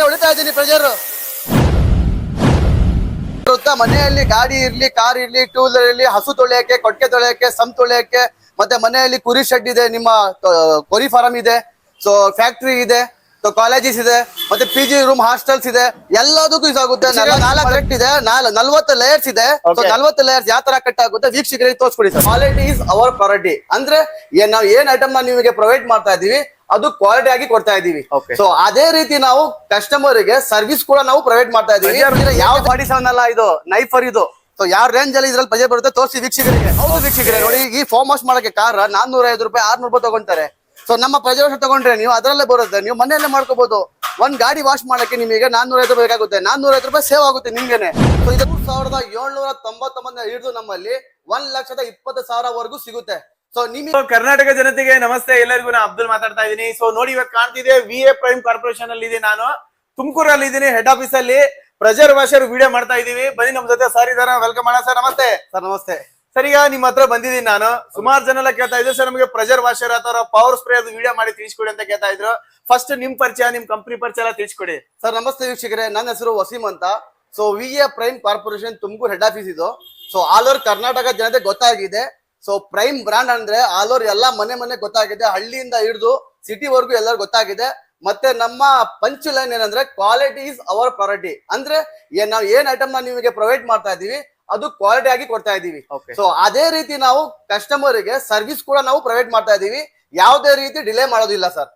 ಹೊಡಿತಾ ಇದ್ದೀನಿ ಪ್ರೆಜರ್ ಮನೆಯಲ್ಲಿ ಗಾಡಿ ಇರ್ಲಿ ಕಾರ್ ಇರ್ಲಿ ಟೂ ವೀಲರ್ ಇರ್ಲಿ ಹಸು ತೊಳೆಯಕ್ಕೆ ಕೊಟ್ಟಿಗೆ ತೊಳೆಯಕ್ಕೆ ಸಮ್ ತೊಳೆಯಕ್ಕೆ ಮತ್ತೆ ಮನೆಯಲ್ಲಿ ಕುರಿ ಶೆಡ್ ಇದೆ ನಿಮ್ಮ ಕೊರಿ ಫಾರಂ ಇದೆ ಸೊ ಫ್ಯಾಕ್ಟ್ರಿ ಇದೆ ಸೊ ಕಾಲೇಜಸ್ ಇದೆ ಮತ್ತೆ ಪಿ ಜಿ ರೂಮ್ ಹಾಸ್ಟೆಲ್ಸ್ ಇದೆ ಎಲ್ಲದಕ್ಕೂ ಯೂಸ್ ಆಗುತ್ತೆ. ನಾಲ್ಕು ಕರೆಕ್ಟ್ ಇದೆ ನಾಲ್ ನಲ್ವತ್ತು ಲೇಯರ್ಸ್ ಇದೆ ಸೊ. ನಲ್ವತ್ತು ಲೇಯರ್ಸ್ ಯಾವ ತರ ಕಟ್ ಆಗುತ್ತೆ ವೀಕ್ಷಕರಿಗೆ ತೋರಿಸ್ಕೊಡಿ sir. Quality is our property ಅಂದ್ರೆ ಏನ್ ನಾವು ಏನ್ ಐಟಮ್ನ ನಿಮಗೆ ಪ್ರೊವೈಡ್ ಮಾಡ್ತಾ ಇದೀವಿ ಅದು ಕ್ವಾಲಿಟಿ ಆಗಿ ಕೊಡ್ತಾ ಇದೀವಿ. ಸೊ ಅದೇ ರೀತಿ ನಾವು ಕಸ್ಟಮರ್ಗೆ ಸರ್ವಿಸ್ ಕೂಡ ನಾವು ಪ್ರೊವೈಡ್ ಮಾಡ್ತಾ ಇದೀವಿ ಯಾವ ಬಾಡಿ ಅಲ್ಲ ಇದು ನೈಫರ್ ಇದು. ಸೊ ಯಾವ ರೇಂಜ್ ಅಲ್ಲಿ ಇದ್ರಲ್ಲಿ ಬಜೆಟ್ ಬರುತ್ತೆ ತೋರಿಸಿ ವೀಕ್ಷಕರಿಗೆ. ಹೌದು ವೀಕ್ಷಕರೇ ನೋಡಿ ಈ ಫಾರ್ಮ್ ವಾಶ್ ಮಾಡಕ್ಕೆ ಕಾರ್ ನಾನ್ನೂರ ಐದು ರೂಪಾಯಿ ಆರ್ನೂರು ರೂಪಾಯಿ ತಗೊಂತಾರೆ. ಸೊ ನಮ್ಮ ಪ್ರಜಾವರ್ಷ ತಗೊಂಡ್ರೆ ನೀವು ಅದರಲ್ಲೇ ಬರುತ್ತೆ ನೀವು ಮನೆಯಲ್ಲೇ ಮಾಡ್ಕೋಬಹುದು ಒಂದ್ ಗಾಡಿ ವಾಶ್ ಮಾಡಕ್ಕೆ ನಿಮಗೆ ನಾನ್ನೂರ ಐದು ರೂಪಾಯಿ ಬೇಕಾಗುತ್ತೆ. ನಾನ್ನೂರ ಐದು ರೂಪಾಯಿ ಸೇವ್ ಆಗುತ್ತೆ ನಿಮ್ಗೆನೆ. ಸೊ ಇದು ಸಾವಿರದ ಏಳ್ನೂರ ತೊಂಬತ್ತೊಂಬತ್ತು ಹಿಡಿದು ನಮ್ಮಲ್ಲಿ ಒಂದ್ ಲಕ್ಷದ ಇಪ್ಪತ್ತು ಸಾವಿರವರೆಗೂ ಸಿಗುತ್ತೆ. ಸೊ ನಿಮಗೆ ಕರ್ನಾಟಕ ಜನತೆಗೆ ನಮಸ್ತೆ. ಎಲ್ಲರಿಗೂ ನಾ ಅಬ್ದುಲ್ ಮಾತಾಡ್ತಾ ಇದ್ದೀನಿ. ಸೊ ನೋಡಿ ಇವಾಗ ಕಾಣ್ತಿದೆ ವಿ ಎ ಪ್ರೈಮ್ ಕಾರ್ಪೊರೇಷನ್ ಅಲ್ಲಿ ಇದೆ ನಾನು. ತುಮಕೂರಲ್ಲಿ ಇದ್ದೀನಿ ಹೆಡ್ ಆಫೀಸ್ ಅಲ್ಲಿ ಪ್ರೆಜರ್ ವಾಷರ್ ವಿಡಿಯೋ ಮಾಡ್ತಾ ಇದೀವಿ ಬನ್ನಿ ನಮ್ ಜೊತೆ. ಸರ್ ಇದಾರ? ವೆಲ್ಕಮ್ ಮಾಡೋಣ ಸರ್ ನಮಸ್ತೆ. ಸರ್ ನಮಸ್ತೆ. ಸರ್ ಈಗ ನಿಮ್ ಹತ್ರ ಬಂದಿದ್ದೀನಿ ನಾನು. ಸುಮಾರು ಜನ ಎಲ್ಲ ಕೇಳ್ತಾ ಇದ್ರು ಸರ್ ನಮಗೆ ಪ್ರೆಜರ್ ವಾಷರ್ ಅಥವಾ ಪವರ್ ಸ್ಪ್ರೇ ಅದು ವಿಡಿಯೋ ಮಾಡಿ ತಿಳಿಸ್ಕೊಡಿ ಅಂತ ಕೇಳ್ತಾ ಇದ್ರು. ಫಸ್ಟ್ ನಿಮ್ ಪರಿಚಯ ನಿಮ್ ಕಂಪನಿ ಪರಿಚಯ ಎಲ್ಲ ತಿಳಿಸ್ಕೊಡಿ. ಸರ್ ನಮಸ್ತೆ ವೀಕ್ಷಕರೇ. ನನ್ನ ಹೆಸರು ವಸೀಮ್ ಅಂತ. So V A Prime Corporation Tumakuru head office ಇದು. ಸೊ ಆಲ್ ಓವರ್ ಕರ್ನಾಟಕ ಜನತೆ ಗೊತ್ತಾಗಿದೆ. ಸೊ ಪ್ರೈಮ್ ಬ್ರಾಂಡ್ ಅಂದ್ರೆ ಆಲ್ ಓವರ್ ಎಲ್ಲಾ ಮನೆ ಮನೆ ಗೊತ್ತಾಗಿದೆ. ಹಳ್ಳಿಯಿಂದ ಹಿಡಿದು ಸಿಟಿವರೆಗೂ ಎಲ್ಲರೂ ಗೊತ್ತಾಗಿದೆ. ಮತ್ತೆ ನಮ್ಮ ಪಂಚ್ ಲೈನ್ ಏನಂದ್ರೆ ಕ್ವಾಲಿಟಿ ಇಸ್ ಅವರ್ ಪ್ರಾರಿಟಿ ಅಂದ್ರೆ ನಾವು ಏನ್ ಐಟಮ್ನ ನಿಮಗೆ ಪ್ರೊವೈಡ್ ಮಾಡ್ತಾ ಇದೀವಿ ಅದು ಕ್ವಾಲಿಟಿ ಆಗಿ ಕೊಡ್ತಾ ಇದೀವಿ ಸೊ ಅದೇ ರೀತಿ ನಾವು ಕಸ್ಟಮರ್ಗೆ ಸರ್ವಿಸ್ ಕೂಡ ನಾವು ಪ್ರೊವೈಡ್ ಮಾಡ್ತಾ ಇದೀವಿ ಯಾವುದೇ ರೀತಿ ಡಿಲೇ ಮಾಡೋದಿಲ್ಲ ಸರ್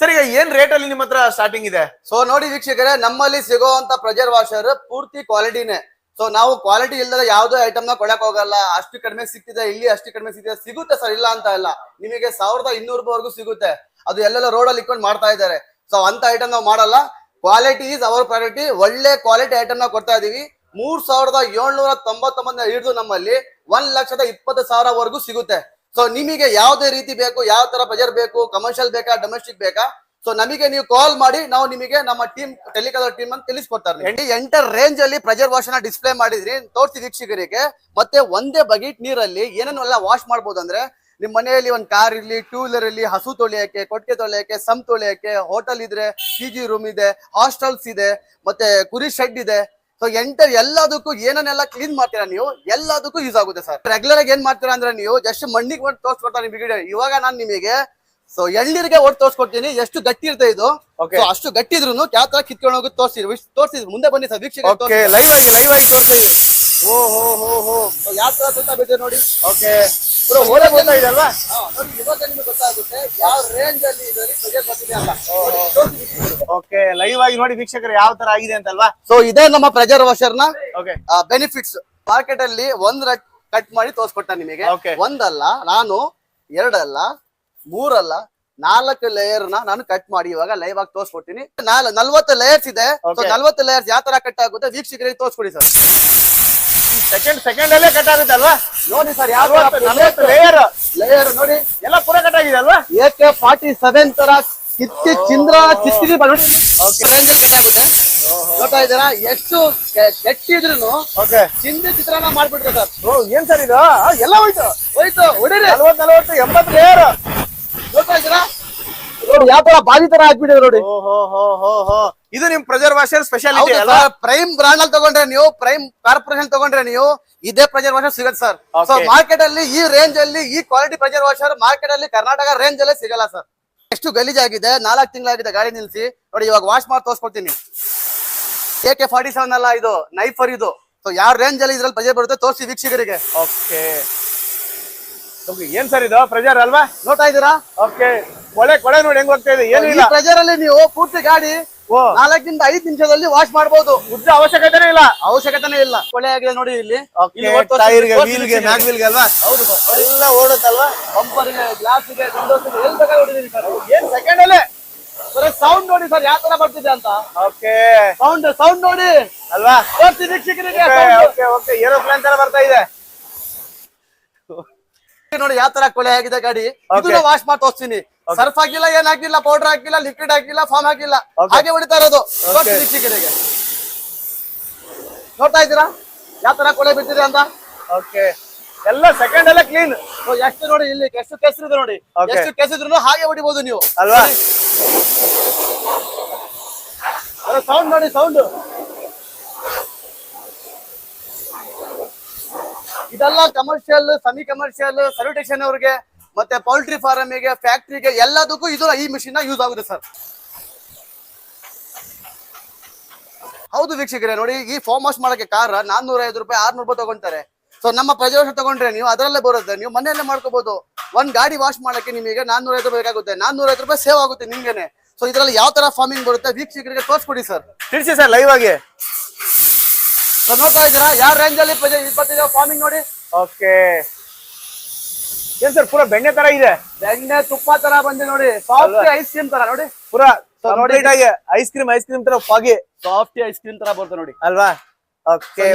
ಸರ್ ಈಗ ಏನ್ ರೇಟ್ ಅಲ್ಲಿ ನಿಮ್ಮ ಹತ್ರ ಸ್ಟಾರ್ಟಿಂಗ್ ಇದೆ? ಸೊ ನೋಡಿ ವೀಕ್ಷಕರೇ ನಮ್ಮಲ್ಲಿ ಸಿಗುವಂತ ಪ್ರೆಜರ್ ವಾಷರ್ ಪೂರ್ತಿ ಕ್ವಾಲಿಟಿನೇ ಸೊ ನಾವು ಕ್ವಾಲಿಟಿ ಇಲ್ಲದ ಯಾವುದೇ ಐಟಮ್ನ ಕೊಡಕ್ ಹೋಗಲ್ಲ. ಅಷ್ಟು ಕಡಿಮೆ ಸಿಕ್ಕಿದೆ, ಇಲ್ಲಿ ಅಷ್ಟು ಕಡಿಮೆ ಸಿಕ್ಕಿದೆ. ಸಿಗುತ್ತೆ ಸರ್ ಇಲ್ಲ ಅಂತ ಇಲ್ಲ. ನಿಮಗೆ ಸಾವಿರದ ಇನ್ನೂರು ರೂಪಾಯಿವರೆಗೂ ಸಿಗುತ್ತೆ. ಅದು ಎಲ್ಲೆಲ್ಲ ರೋಡ್ ಅಲ್ಲಿ ಇಟ್ಕೊಂಡು ಮಾಡ್ತಾ ಇದ್ದಾರೆ. ಸೊ ಅಂತ ಐಟಮ್ ನಾವು ಮಾಡಲ್ಲ. ಕ್ವಾಲಿಟಿ ಈಸ್ ಅವರ್ ಪ್ರಯಾರಿಟಿ ಒಳ್ಳೆ ಕ್ವಾಲಿಟಿ ಐಟಮ್ ನಾವು ಕೊಡ್ತಾ ಇದೀವಿ. ಮೂರ್ ಸಾವಿರದ ಏಳ್ನೂರ ತೊಂಬತ್ತೊಂಬತ್ತ ಹಿಡಿದು ನಮ್ಮಲ್ಲಿ ಒಂದ್ ಲಕ್ಷದ ಇಪ್ಪತ್ತು ಸಾವಿರವರೆಗೂ ಸಿಗುತ್ತೆ. ಸೊ ನಿಮಗೆ ಯಾವುದೇ ರೀತಿ ಬೇಕು, ಯಾವ ತರ ಬಜರ್ ಬೇಕು ಕಮರ್ಷಿಯಲ್ ಬೇಕಾ ಡೊಮೆಸ್ಟಿಕ್ ಬೇಕಾ ಸೊ ನಮಗೆ ನೀವು ಕಾಲ್ ಮಾಡಿ, ನಾವು ನಿಮಗೆ ನಮ್ಮ ಟೀಮ್ ಟೆಲಿಕಾಲರ್ ಟೀಮ್ ಅಂತ ತಿಳಿಸ್ಕೊಡ್ತಾರೆ ಎಂಟರ್ ರೇಂಜ್ ಅಲ್ಲಿ ಪ್ರೆಜರ್ ವಾಶ್ನ ಡಿಸ್ಪ್ಲೇ ಮಾಡಿದ್ರಿ, ತೋರಿಸಿ ವೀಕ್ಷಕರಿಗೆ. ಮತ್ತೆ ಒಂದೇ ಬಗೆಟ್ ನೀರಲ್ಲಿ ಏನೇನೆಲ್ಲ ವಾಶ್ ಮಾಡ್ಬೋದು ಅಂದ್ರೆ ನಿಮ್ ಮನೆಯಲ್ಲಿ ಒಂದ್ ಕಾರ್ ಇರ್ಲಿ ಟೂ ವೀಲರ್ ಇರ್ಲಿ, ಹಸು ತೊಳೆಯಕ್ಕೆ, ಕೊಟ್ಟಿಗೆ ತೊಳೆಯಕ್ಕೆ, ಸಮ್ ತೊಳೆಯಕ್ಕೆ ಹೋಟೆಲ್ ಇದ್ರೆ ಪಿ ಜಿ ರೂಮ್ ಇದೆ ಹಾಸ್ಟೆಲ್ಸ್ ಇದೆ, ಮತ್ತೆ ಕುರಿ ಶೆಡ್ ಇದೆ. ಸೊ ಎಂಟರ್ ಎಲ್ಲದಕ್ಕೂ ಏನನ್ನೆಲ್ಲ ಕ್ಲೀನ್ ಮಾಡ್ತೀರಾ ನೀವು, ಎಲ್ಲದಕ್ಕೂ ಯೂಸ್ ಆಗುತ್ತೆ ಸರ್ ರೆಗ್ಯುಲರ್ ಆಗಿ ಏನ್ ಮಾಡ್ತೀರಾ ಅಂದ್ರೆ ನೀವು ಜಸ್ಟ್ ಮಣ್ಣಿಗೆ ತೋರಿಸ್ಕೊಡ್ತಾರೆ ನಿಮಗೆ ಇವಾಗ ನಾನು ನಿಮಗೆ ಸೊ ಎಳ್ನೀರಿಗೆ ಓಟ್ ತೋರ್ಸ್ಕೊಡ್ತೀನಿ? ಎಷ್ಟು ಗಟ್ಟಿ ಇರುತ್ತೆ ಇದು. ಅಷ್ಟು ಗಟ್ಟಿ ಇದ್ರು ಯಾವ ತರ ಕಿತ್ಕೊಂಡು ಹೋಗಿ ತೋರಿಸಿದ್ರು ತೋರಿಸಿದ್ರು ಮುಂದೆ ಬನ್ನಿ ಸರ್ ವೀಕ್ಷಕ ಓಕೆ ಲೈವ್ ಆಗಿ ಲೈವ್ ಆಗಿ ತೋರಿಸ್ತೀವಿ ಓ ಹೋ ಹೋ ಹೋ. ಯಾವ ತರ ಸುತ್ತ ಬಿದ್ದೆ ನೋಡಿ. ಓಕೆ ಓಲೆ ಇದೆ ಅಲ್ವಾ? ನೋಡಿ ಇವಾಗ ನಿಮಗೆ ಗೊತ್ತಾಗುತ್ತೆ ಯಾವ ರೇಂಜ್ ಅಲ್ಲಿ ಇದರಲ್ಲಿ ಬರ್ತಿದೆ. ಓಕೆ ಲೈವ್ ಆಗಿ ನೋಡಿ ವೀಕ್ಷಕರು ಯಾವ ತರ ಆಗಿದೆ ಅಂತಲ್ವಾ? ಸೊ ಇದೇ ನಮ್ಮ ಪ್ರೆಜರ್ ವಾಷರ್ನ ಓಕೆ ಬೆನಿಫಿಟ್ಸ್ ಮಾರ್ಕೆಟ್ ಅಲ್ಲಿ ಒಂದ್ ಕಟ್ ಮಾಡಿ ತೋರಿಸ್ಕೊಟ್ಟ ನಿಮಗೆ. ಒಂದಲ್ಲ ನಾನು ಎರಡಲ್ಲ ಮೂರಲ್ಲ ನಾಲ್ಕು ಲೇಯರ್ನ ನಾನು ಕಟ್ ಮಾಡಿ ಇವಾಗ ಲೈವ್ ಆಗಿ ತೋರಿಸ್ಕೊಡ್ತೀನಿ. ನಾಲ್ ನಲ್ವತ್ತು ಲೇಯರ್ಸ್ ಇದೆ. ನಲ್ವತ್ತು ಲೇಯರ್ಸ್ ಯಾವ ತರ ಕಟ್ ಆಗುತ್ತೆ ವೀಕ್ಷಕರಿಗೆ ತೋರಿಸ್ಕೊಡಿ ಸರ್ ಸೆಕೆಂಡ್ ಸೆಕೆಂಡ್ ಅಲ್ಲೇ ಕಟ್ ಆಗುತ್ತೆ ಅಲ್ವಾ? ನೋಡಿ ಸರ್ ಯಾವ ಲೇಯರ್ ಲೇಯರ್ ನೋಡಿ. ಎಲ್ಲ ಪೂರ ಕಟ್ ಆಗಿದೆ ಅಲ್ವಾ? ಏಕೆ ಫಾರ್ಟಿ ಸೆವೆನ್ ತರ ಕಿತ್ತಿ ಚಿಂದ್ರ ಕಿತ್ತಿಗೆ ಬಂದ್ಬಿಟ್ಟು ಕಟ್ ಆಗುತ್ತೆ. ನೋಡ್ತಾ ಇದ್ದೀರಾ? ಎಷ್ಟು ಕೆಟ್ಟಿದ್ರು ಚಿಂದಿ ಚಿತ್ರಾನ್ನ ಮಾಡ್ಬಿಟ್ರೆ ಸರ್ ಏನ್ ಸರ್ ಇದು? ಎಲ್ಲ ಹೋಯ್ತು. ಹೋಯ್ತು ಹೊಡಿರಿ. ನಲ್ವತ್ತು ನಲ್ವತ್ತು ಎಂಬತ್ತು ಲೇಯರ್ ಇದ್ದೀರಾ? ನೋಡಿ ಯಾವ ತರ ಬಾವಿ ತರ ನೋಡಿ. ಇದು ನಿಮ್ ಪ್ರೆಜರ್ ವಾಷರ್ ಸ್ಪೆಷಾಲಿಟಿ ಅಲ್ಲ ಪ್ರೈಮ್ ಬ್ರಾಂಡ್ ಅಲ್ಲಿ ತಗೊಂಡ್ರೆ ನೀವು ಪ್ರೈಮ್ ಕಾರ್ಪೊರೇಷನ್ ತಗೊಂಡ್ರೆ ನೀವು ಇದೇ ಪ್ರೆಜರ್ ವಾಷರ್ ಸಿಗತ್ತೆ ಸರ್. ಸೊ ಮಾರ್ಕೆಟ್ ಅಲ್ಲಿ ಈ ರೇಂಜ್ ಅಲ್ಲಿ ಈ ಕ್ವಾಲಿಟಿ ಪ್ರೆಜರ್ ವಾಷರ್ ಮಾರ್ಕೆಟ್ ಅಲ್ಲಿ ಕರ್ನಾಟಕ ರೇಂಜ್ ಅಲ್ಲೇ ಸಿಗಲ್ಲ ಸರ್. ಎಷ್ಟು ಗಲೀಜಾಗಿದೆ ನಾಲ್ಕು ತಿಂಗಳಾಗಿದೆ ಗಾಡಿ ನಿಲ್ಸಿ. ನೋಡಿ ಇವಾಗ ವಾಶ್ ಮಾಡಿ ತೋರಿಸ್ಕೊಡ್ತೀನಿ. ಎ ಕೆ ಫಾರ್ಟಿ ಸೆವೆನ್ ಅಲ್ಲ ಇದು ನೈಫರ್ ಇದು. ಸೊ ಯಾವ ರೇಂಜ್ ಅಲ್ಲಿ ಇದ್ರಲ್ಲಿ ಬಜೆಟ್ ಬರುತ್ತೆ ತೋರಿಸಿ ವೀಕ್ಷಕರಿಗೆ. ಓಕೆ ಏನ್ ಸರ್ ಇದು? ಪ್ರೆಜರ್ ಅಲ್ವಾ? ನೋಡ್ತಾ ಇದೀರಾ ಓಕೆ ಕೊಳೆ ಕೊಳೆ ನೋಡಿ ಹೆಂಗ್ ಹೋಗ್ತಾ ಇದೆ? ಏನು ಇಲ್ಲ. ಪ್ರೆಜರ್ ಅಲ್ಲಿ ನೀವು ಪೂರ್ತಿ ಗಾಡಿ ಓ. ನಾಲ್ಕರಿಂದ ಐದು ನಿಮಿಷದಲ್ಲಿ ವಾಶ್ ಮಾಡಬಹುದು ಉದ್ದ ಅವಶ್ಯಕತೆನೇ ಇಲ್ಲ. ಅವಶ್ಯಕತೆನೇ ಇಲ್ಲ. ಕೊಳೆ ಆಗಿದೆ ನೋಡಿ ಇಲ್ಲಿ. ವೀಲ್ಗೆ. ಮ್ಯಾಗ್ ವೀಲ್ಗೆ ಅಲ್ವಾ? ಹೌದು ಎಲ್ಲ ಓಡುತ್ತಲ್ವಾ? ಬಂಪರ್ ಗ್ಲಾಸ್ಗೆ ಗ್ಲಾಸ್ ಇದೆ ವಿಂಡೋಸ್ ಇದೆ ಎಲ್ಲಿ ಬೇಕಾದ್ರೆ ಹೊಡಿದೀನಿ ಸರ್ ಏನ್ ಸೆಕೆಂಡ್ ಅಲ್ಲೇ? ಬರೀ ಸೌಂಡ್ ನೋಡಿ ಸರ್ ಯಾವ ತರ ಬರ್ತಿದೆ ಅಂತ. ಓಕೆ ಸೌಂಡ್ ಸೌಂಡ್ ನೋಡಿ. ಅಲ್ವಾ? ತೋರಿಸಿ ವೀಕ್ಷಕರಿಗೆ. ಓಕೆ ಓಕೆ ಏರೋಪ್ಲೇನ್ ತರ ಬರ್ತಾ ಇದೆ. ನೋಡಿ ಯಾವ ತರ ಕೊಳೆ ಆಗಿದೆ ಗಾಡಿ. ಇದನ್ನ ವಾಶ್ ಮಾಡಿ ತೋರಿಸ್ತೀನಿ. ಸರ್ಫ್ ಹಾಕಿಲ್ಲ ಏನ್ ಹಾಕಿಲ್ಲ ಪೌಡರ್ ಹಾಕಿಲ್ಲ ಲಿಕ್ವಿಡ್ ಹಾಕಿಲ್ಲ ಫಾರ್ಮ್ ಹಾಕಿಲ್ಲ. ಹಾಗೆ ಹೊಡಿತಾ ಇರೋದು. ನೋಡ್ತಾ ಇದ್ದೀರಾ? ಯಾವ ತರ ಕೊಳೆ ಬಿದ್ದಿದೆ ಅಂತ? ಓಕೆ ಎಲ್ಲ ಸೆಕೆಂಡ್ ಎಲ್ಲ ಕ್ಲೀನ್ ಎಷ್ಟು ನೋಡಿ ಇಲ್ಲಿ ಎಷ್ಟು ಕೆಸರಿದೆ ನೋಡಿ. ಎಷ್ಟು ಕೆಸರಿದ್ರು ಹಾಗೆ ಹೊಡಿಬಹುದು ನೀವು. ಅಲ್ವಾ? ಸೌಂಡ್ ನೋಡಿ ಸೌಂಡ್ ಇದೆಲ್ಲ ಕಮರ್ಷಿಯಲ್ ಸೆಮಿ ಕಮರ್ಷಿಯಲ್ ಸರ್ವಿಟೇಷನ್ ಅವ್ರಿಗೆ, ಮತ್ತೆ ಪೌಲ್ಟ್ರಿ ಫಾರ್ಮಿಗೆ ಫ್ಯಾಕ್ಟ್ರಿಗೆ ಎಲ್ಲದಕ್ಕೂ ಇದು ಈ ಮಿಷಿನ್ ಯೂಸ್ ಆಗುತ್ತೆ ಸರ್ ಹೌದು ವೀಕ್ಷಕರೇ, ನೋಡಿ ಈ ಫಾರ್ಮ್ ವಾಶ್ ಮಾಡಕ್ಕೆ ಕಾರ್ ನಾನ್ನೂರ ಐದು ರೂಪಾಯಿ, ಆರ್ನೂರು ರೂಪಾಯಿ ತಗೊಂತಾರೆ. ಸೊ ನಮ್ಮ ಪ್ರಜಾವಶ ತಗೊಂಡ್ರೆ ನೀವು ಅದರಲ್ಲೇ ಬರುತ್ತೆ ನೀವು ಮನೆಯಲ್ಲೇ ಮಾಡ್ಕೋಬಹುದು ಒಂದ್ ಗಾಡಿ ವಾಶ್ ಮಾಡಕ್ಕೆ ನಿಮಗೆ ನಾನ್ನೂರ ಐದು ರೂಪಾಯಿ ಬೇಕಾಗುತ್ತೆ. ನಾನ್ನೂರ ಐದು ರೂಪಾಯಿ ಸೇವ್ ಆಗುತ್ತೆ ನಿಮ್ಗೆ ಸೊ ಇದರಲ್ಲಿ ಯಾವ ತರ ಫಾರ್ಮಿಂಗ್ ಬರುತ್ತೆ ವೀಕ್ಷಕರಿಗೆ ತೋರಿಸ್ಕೊಡಿ ಸರ್ ತಿಳಿಸಿ ಸರ್ ಲೈವ್ ಆಗಿ. ನೋಡ್ತಾ ಇದ್ದೀರಾ? ಯಾವ ರೇಂಜ್ ಅಲ್ಲಿ ಇಪ್ಪತ್ತಿದೆ ಫಾರ್ಮಿಂಗ್ ನೋಡಿ? ಓಕೆ ಏನ್ ಸರ್ ಪೂರಾ ಬೆಣ್ಣೆ ತರ ಇದೆ? ಬೆಣ್ಣೆ ತುಪ್ಪ ತರ ಬಂದಿದೆ ನೋಡಿ. ಸಾಫ್ಟ್ ಐಸ್ ಕ್ರೀಮ್ ತರ ನೋಡಿ. ಪೂರಾ ನೋಡಿ. ಐಸ್ ಕ್ರೀಮ್ ಐಸ್ ಕ್ರೀಮ್ ತರ ಫಾಗಿ. ಸಾಫ್ಟ್ ಐಸ್ ಕ್ರೀಮ್ ತರ ಬರುತ್ತೆ ನೋಡಿ. ಅಲ್ವಾ?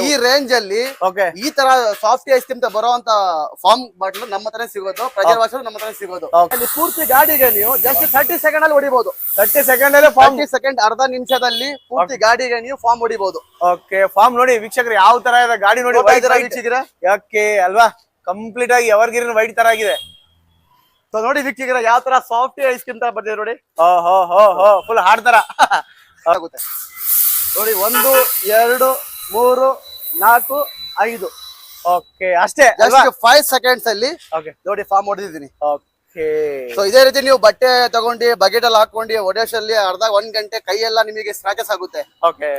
ಈ ರೇಂಜ್ ಅಲ್ಲಿ ಈ ತರ ಸಾಫ್ಟ್ ಐಸ್ ಕ್ರೀಮ್ ಬರುವಂತ ಫಾರ್ಮ್ ಬಾಟ್ಲು ನಮ್ಮ ಹತ್ರ ಸಿಗೋದು. ಪ್ರೆಜರ್ ನಮ್ಮ ಹತ್ರ ಸಿಗೋದು. ಅಲ್ಲಿ ಪೂರ್ತಿ ಗಾಡಿಗೆ ನೀವು ಜಸ್ಟ್ ತರ್ಟಿ ಸೆಕೆಂಡ್ ಅಲ್ಲಿ ಹೊಡಿಬಹುದು ತರ್ಟಿ ಸೆಕೆಂಡ್ ಅಲ್ಲಿ ಫಾರ್ಟಿ ಸೆಕೆಂಡ್ ಅರ್ಧ ನಿಮಿಷದಲ್ಲಿ ಪೂರ್ತಿ ಗಾಡಿಗೆ ನೀವು ಫಾರ್ಮ್ ಹೊಡಿಬಹುದು ಓಕೆ ಫಾರ್ಮ್ ನೋಡಿ ವೀಕ್ಷಕರು ಯಾವ ತರ ಇದೆ ಗಾಡಿ ನೋಡಿ ಓಕೆ ಯಾಕೆ ಅಲ್ವಾ? ಕಂಪ್ಲೀಟ್ ಆಗಿ ಎವರ್ಗಿರಿನ್ ವೈಟ್ ತರ ಆಗಿದೆ. ಸೊ ನೋಡಿ ವೀಕ್ಷಕರ ಯಾವ ತರ ಸಾಫ್ಟ್ ಐಸ್ ಕ್ರೀಮ್ ತರ ಬರ್ತಿದೆ ನೋಡಿ. ಓಹೋ ಹೋ ಹೋ. ಹೋ ಫುಲ್ ಹಾಡ್ ತರ. ಆಗುತ್ತೆ. ನೋಡಿ ಒಂದು ಎರಡು ಮೂರು ನಾಲ್ಕು ಐದು. ಓಕೆ ಅಷ್ಟೇ ಜಸ್ಟ್ ಫೈವ್ ಸೆಕೆಂಡ್ಸ್ ಅಲ್ಲಿ ಓಕೆ ನೋಡಿ ಫಾರ್ಮ್ ಹೊಡೆದಿದ್ದೀನಿ ಓಕೆ ಸೊ ಇದೇ ರೀತಿ ನೀವು ಬಟ್ಟೆ ತಗೊಂಡು ಬಕೆಟ್ ಅಲ್ಲಿ ಹಾಕೊಂಡು ಒಡೇಶಲ್ಲಿ ಅರ್ಧ ಒಂದ್ ಗಂಟೆ ಕೈಯೆಲ್ಲ ನಿಮಗೆ ಸ್ಕ್ರಾಚಸ್ ಆಗುತ್ತೆ. ಓಕೆ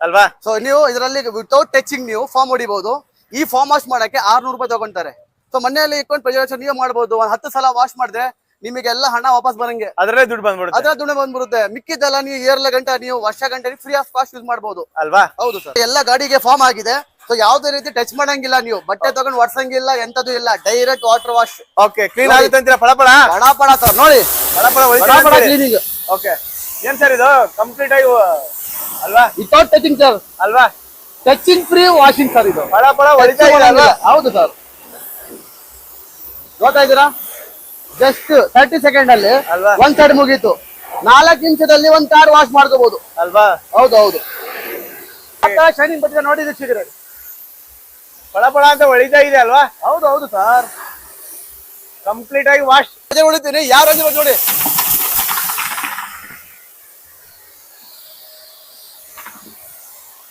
ಅಲ್ವಾ? ಸೊ ನೀವು ಇದರಲ್ಲಿ ವಿತೌಟ್ ಟಚಿಂಗ್ ನೀವು ಫಾರ್ಮ್ ಹೊಡಿಬಹುದು ಈ ಫಾರ್ಮ್ ವಾಶ್ ಮಾಡಕ್ಕೆ ಆರ್ನೂರು ರೂಪಾಯಿ ತಗೊಂತಾರೆ. ಸೊ ಮನೆಯಲ್ಲಿ ಇಟ್ಕೊಂಡು ಪ್ರೆಜರೇಷನ್ ನೀವು ಮಾಡಬಹುದು ಒಂದ್ ಹತ್ತು ಸಲ ವಾಶ್ ಮಾಡಿದ್ರೆ ನಿಮಗೆಲ್ಲ ಹಣ ವಾಪಸ್ ಬರಂಗೆ. ಅದ್ರಲ್ಲೇ ದುಡ್ಡು ಬಂದ್ಬಿಡುತ್ತೆ. ಅದ್ರ ದುಡ್ಡು ಬಂದ್ಬಿಡುತ್ತೆ. ಮಿಕ್ಕಿದ್ದೆಲ್ಲ ನೀವು ಏರ್ಲ ಗಂಟೆ ನೀವು ವರ್ಷ ಗಂಟೆ ಫ್ರೀ ಆಫ್ ಕಾಸ್ಟ್ ಯೂಸ್ ಮಾಡಬಹುದು ಅಲ್ವಾ? ಹೌದು ಸರ್ ಎಲ್ಲ ಗಾಡಿಗೆ ಫಾರ್ಮ್ ಆಗಿದೆ. ಸೊ ಯಾವ್ದೇ ರೀತಿ ಟಚ್ ಮಾಡಂಗಿಲ್ಲ ನೀವು. ಬಟ್ಟೆ ತಗೊಂಡು ಒಡ್ಸಂಗಿಲ್ಲ ಎಂತದು ಇಲ್ಲ. Direct water wash okay clean ಆಗುತ್ತೆ ಅಂತೀರಾ? ಫಳಪಳ ಫಳಪಳ ಸರ್ ನೋಡಿ. ಕ್ಲೀನಿಂಗ್ ಓಕೆ ಏನ್ ಸರ್ ಇದು? ಕಂಪ್ಲೀಟ್ ಆಗಿ ಅಲ್ವಾ? ವಿತೌಟ್ ಟಚಿಂಗ್ ಸರ್ ಅಲ್ವಾ? ಟಚಿಂಗ್ ಫ್ರೀ ವಾಷಿಂಗ್ ಸರ್ ಇದು. ಫಳಪಳ ಪಳ ಹೊಡಿತಾ ಅಲ್ವಾ ಹೌದು ಸರ್ ಗೊತ್ತಾಯ್ತೀರಾ? ಜಸ್ಟ್ ತರ್ಟಿ ಸೆಕೆಂಡ್ ಅಲ್ಲಿ? ಒಂದ್ ಸೈಡ್ ಮುಗೀತು. ನಾಲ್ಕು ನಿಮಿಷದಲ್ಲಿ ಒಂದ್ ಕಾರ್ ವಾಶ್ ಮಾಡ್ಕೋಬಹುದು ಅಲ್ವಾ? ಹೌದು ಹೌದು. ಶೈನಿಂಗ್ ಬಟ್ಟೆ ನೋಡಿದ್ರೆ ವೀಕ್ಷಕರೇ. ಪಳ ಪಳ ಅಂತ ಒಳಿತಾ ಇದೆ ಅಲ್ವಾ? ಹೌದು ಹೌದು ಸರ್ ಕಂಪ್ಲೀಟ್ ಆಗಿ ವಾಶ್ ಅದೇ ಉಳಿತೀನಿ ಯಾರು ಅಂದ್ರೆ ನೋಡಿ?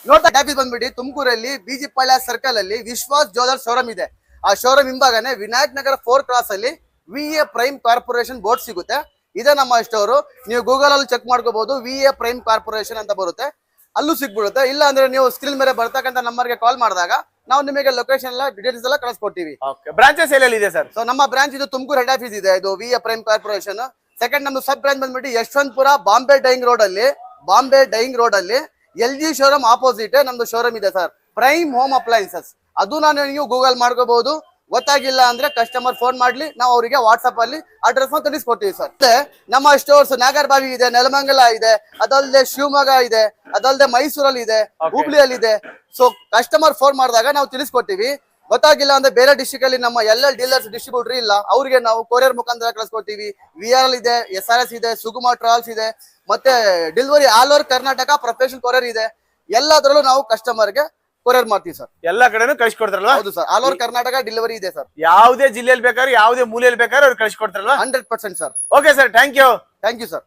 ನೋಡ್ತಾ ಟ್ಯಾಪಿಸ್ ಬಂದ್ಬಿಟ್ಟು ತುಮಕೂರಲ್ಲಿ ಬಿಜಿ ಪಾಳ್ಯ ಸರ್ಕಲ್ ಅಲ್ಲಿ ವಿಶ್ವಾಸ್ ಜ್ಯುವೆಲರ್ ಶೋರೂಮ್ ಇದೆ. ಆ ಶೋರೂಮ್ ಹಿಂಭಾಗನೆ ವಿನಾಯಕ್ ನಗರ ಫೋರ್ ಕ್ರಾಸ್ ಅಲ್ಲಿ V A Prime Corporation board ಸಿಗುತ್ತೆ. ಇದೆ ನಮ್ಮ ಸ್ಟೋರ್ ನೀವು ಗೂಗಲ್ ಅಲ್ಲಿ ಚೆಕ್ ಮಾಡ್ಕೋಬಹುದು ವಿ ಎ ಪ್ರೈಮ್ ಕಾರ್ಪೊರೇಷನ್ ಅಂತ ಬರುತ್ತೆ. ಅಲ್ಲೂ ಸಿಗ್ಬಿಡುತ್ತೆ. ಇಲ್ಲ ಅಂದ್ರೆ ನೀವು ಸ್ಕ್ರೀನ್ ಮೇಲೆ ಬರ್ತಕ್ಕಂಥ ನಂಬರ್ಗೆ ಕಾಲ್ ಮಾಡಿದಾಗ ನಾವು ನಿಮಗೆ ಲೊಕೇಶನ್ ಎಲ್ಲ ಡೀಟೇಲ್ಸ್ ಎಲ್ಲ ಕಳಿಸ್ಕೊಡ್ತೀವಿ. ಬ್ರಾಂಚಸ್ ಎಲ್ಲೆಲ್ಲಿ ಇದೆ ಸರ್? ಸೊ ನಮ್ಮ ಬ್ರಾಂಚ್ ಇದು ತುಮಕೂರು ಹೆಡ್ ಆಫೀಸ್ ಇದೆ. ಇದು V A Prime Corporation second ನಮ್ದು ಸಬ್ ಬ್ರಾಂಚ್ ಬಂದ್ಬಿಟ್ಟು ಯಶವಂತಪುರ ಬಾಂಬೆ ಡೈಂಗ್ ರೋಡ್ ಅಲ್ಲಿ. ಬಾಂಬೆ ಡೈಯಿಂಗ್ ರೋಡ್ ಅಲ್ಲಿ. ಎಲ್ ಜಿ ಶೋರೂಮ್ ಆಪೋಸಿಟ್ ನಮ್ದು ಶೋರೂಮ್ ಇದೆ ಸರ್. ಪ್ರೈಮ್ ಹೋಮ್ ಅಪ್ಲೈನ್ಸಸ್ ಅದು ನಾನು ನೀವು ಗೂಗಲ್ ಮಾಡ್ಕೋಬಹುದು. ಗೊತ್ತಾಗಿಲ್ಲ ಅಂದ್ರೆ ಕಸ್ಟಮರ್ ಫೋನ್ ಮಾಡ್ಲಿ ನಾವು ಅವರಿಗೆ ವಾಟ್ಸ್ಆಪ್ ಅಲ್ಲಿ ಅಡ್ರೆಸ್ ತಿಳಿಸ್ಕೊಡ್ತೀವಿ ಸರ್ ಮತ್ತೆ ನಮ್ಮ ಸ್ಟೋರ್ಸ್ ನಾಗರಬಾವಿ ಇದೆ ನೆಲಮಂಗಲ ಇದೆ ಅದಲ್ಲದೆ ಶಿವಮೊಗ್ಗ ಇದೆ ಅದಲ್ಲದೆ ಮೈಸೂರಲ್ಲಿ ಇದೆ ಹುಬ್ಳಿಯಲ್ಲಿ ಇದೆ. ಸೊ ಕಸ್ಟಮರ್ ಫೋನ್ ಮಾಡಿದಾಗ ನಾವು ತಿಳಿಸ್ಕೊಡ್ತೀವಿ. ಗೊತ್ತಾಗಿಲ್ಲ ಅಂದ್ರೆ ಬೇರೆ ಡಿಸ್ಟಿಕ್ ಅಲ್ಲಿ ನಮ್ಮ ಎಲ್ಲ ಡೀಲರ್ಸ್ ಡಿಸ್ಟ್ರಿಬ್ಯೂಟರ್ ಇಲ್ಲ. ಅವ್ರಿಗೆ ನಾವು ಕೊರಿಯರ್ ಮುಖಾಂತರ ಕಳಿಸ್ಕೊಡ್ತೀವಿ. ವಿ ಆರ್ ಇದೆ ಎಸ್ ಆರ್ ಎಸ್ ಇದೆ ಸುಗುಮ ಟ್ರಾವೆಲ್ಸ್ ಇದೆ. ಮತ್ತೆ delivery all over Karnataka professional courier ಇದೆ. ಎಲ್ಲದರಲ್ಲೂ ನಾವು ಕಸ್ಟಮರ್ಗೆ ಕೊರಿಯರ್ ಮಾಡ್ತೀವಿ ಸರ್. ಎಲ್ಲಾ ಕಡೆನೂ ಕಳಿಸ್ಕೊಡ್ತಾರಲ್ವಾ? ಹೌದು sir. All over Karnataka delivery ಇದೆ ಸರ್. ಯಾವುದೇ ಜಿಲ್ಲೆಯಲ್ಲಿ ಬೇಕಾದ್ರೆ ಯಾವುದೇ ಮೂಲೆಯಲ್ಲಿ ಬೇಕಾದ್ರೆ ಅವ್ರು ಕಳಿಸ್ಕೊಡ್ತಾರಲ್ವಾ? Hundred percent sir. Okay sir thank you thank you sir